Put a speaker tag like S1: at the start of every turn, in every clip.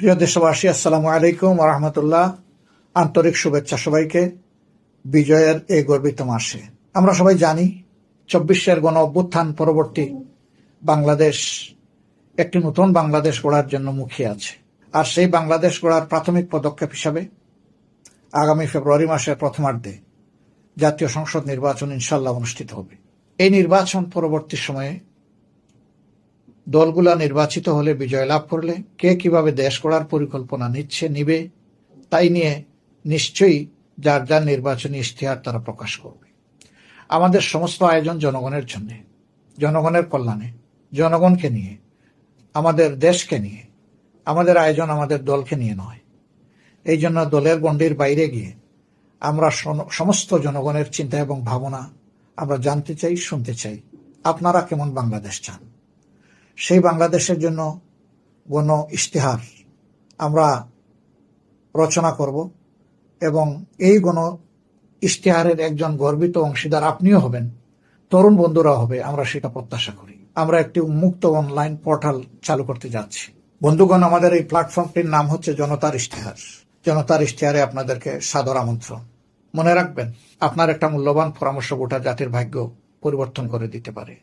S1: প্রিয় দেশবাসী, আসসালামু আলাইকুম রহমতুল্লাহ। আন্তরিক শুভেচ্ছা সবাইকে। বিজয়ের এই গর্বিত মাসে। আমরা সবাই জানি, চব্বিশের গণ অভ্যুত্থান পরবর্তী বাংলাদেশ, একটি নতুন বাংলাদেশ গড়ার জন্য মুখিয়ে আছে। আর সেই বাংলাদেশ গড়ার প্রাথমিক পদক্ষেপ হিসাবে আগামী ফেব্রুয়ারি মাসের প্রথমার্ধে জাতীয় সংসদ নির্বাচন ইনশাল্লাহ অনুষ্ঠিত হবে। এই নির্বাচন পরবর্তী সময়ে দলগুলা নির্বাচিত হলে বিজয় লাভ করলে কে কীভাবে দেশ গড়ার পরিকল্পনা নিচ্ছে, নিবে, তাই নিয়ে নিশ্চয়ই যার যার নির্বাচনী ইশতেহার তারা প্রকাশ করবে। আমাদের সমস্ত আয়োজন জনগণের জন্য, জনগণের কল্যাণে, জনগণকে নিয়ে, আমাদের দেশকে নিয়ে, আমাদের আয়োজন আমাদের দলকে নিয়ে নয়। এই জন্য দলের গণ্ডির বাইরে গিয়ে আমরা সমস্ত জনগণের চিন্তা এবং ভাবনা আমরা জানতে চাই, শুনতে চাই। আপনারা কেমন বাংলাদেশ চান? সেই বাংলাদেশের জন্য গণ ইশতেহার আমরা রচনা করব এবং এই গণ ইশতেহারের একজন গর্বিত অংশীদার আপনিও হবেন। তরুণ বন্ধুরা হবে, আমরা সেটা প্রত্যাশা করি। আমরা একটি উন্মুক্ত অনলাইন পোর্টাল চালু করতে যাচ্ছি। বন্ধুগণ, আমাদের এই প্ল্যাটফর্মটির নাম হচ্ছে জনতার ইশতেহার। জনতার ইশতেহারে আপনাদেরকে সাদর আমন্ত্রণ। মনে রাখবেন, আপনার একটা মূল্যবান পরামর্শ গোটা জাতির ভাগ্য পরিবর্তন করে দিতে পারে।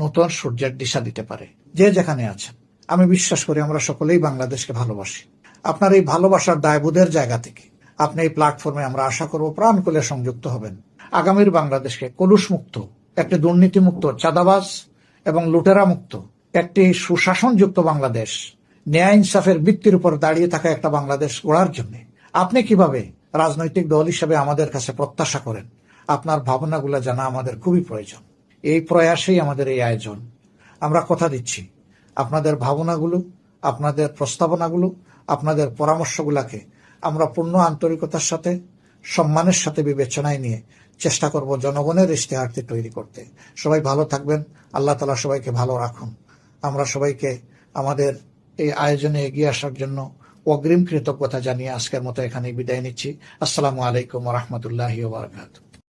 S1: নতুন সূর্যের দিশা দিতে পারে। যে যেখানে আছেন। আমি বিশ্বাস করি আমরা সকলেই বাংলাদেশকে ভালোবাসি। আপনার এই ভালোবাসার দায়বোধের জায়গা থেকে আপনি এই প্ল্যাটফর্মে আমরা আশা করব প্রাণ করে সংযুক্ত হবেন। আগামীর বাংলাদেশকে কলুষ মুক্ত একটি দুর্নীতি মুক্ত চাঁদাবাজ এবং লুটেরা মুক্ত একটি সুশাসনযুক্ত বাংলাদেশ, ন্যায় ইনসাফের ভিত্তির উপর দাঁড়িয়ে থাকা একটা বাংলাদেশ গড়ার জন্য আপনি কীভাবে রাজনৈতিক দল হিসেবে আমাদের কাছে প্রত্যাশা করেন? আপনার ভাবনাগুলো জানা আমাদের খুবই প্রয়োজন। এই প্রয়াসেই আমাদের এই আয়োজন। আমরা কথা দিচ্ছি। আপনাদের ভাবনাগুলো, আপনাদের প্রস্তাবনাগুলো, আপনাদের পরামর্শগুলোকে আমরা পূর্ণ আন্তরিকতার সাথে, সম্মানের সাথে বিবেচনায় নিয়ে চেষ্টা করব জনগণের ইশতেহারটি তৈরি করতে। সবাই ভালো থাকবেন। আল্লাহ তালা সবাইকে ভালো রাখুন। আমরা সবাইকে আমাদের এই আয়োজনে এগিয়ে আসার জন্য অগ্রিম কৃতজ্ঞতা জানিয়ে আজকের মতো এখানে বিদায় নিচ্ছি। আসসালামু আলাইকুম রহমতুল্লাহ বারকাত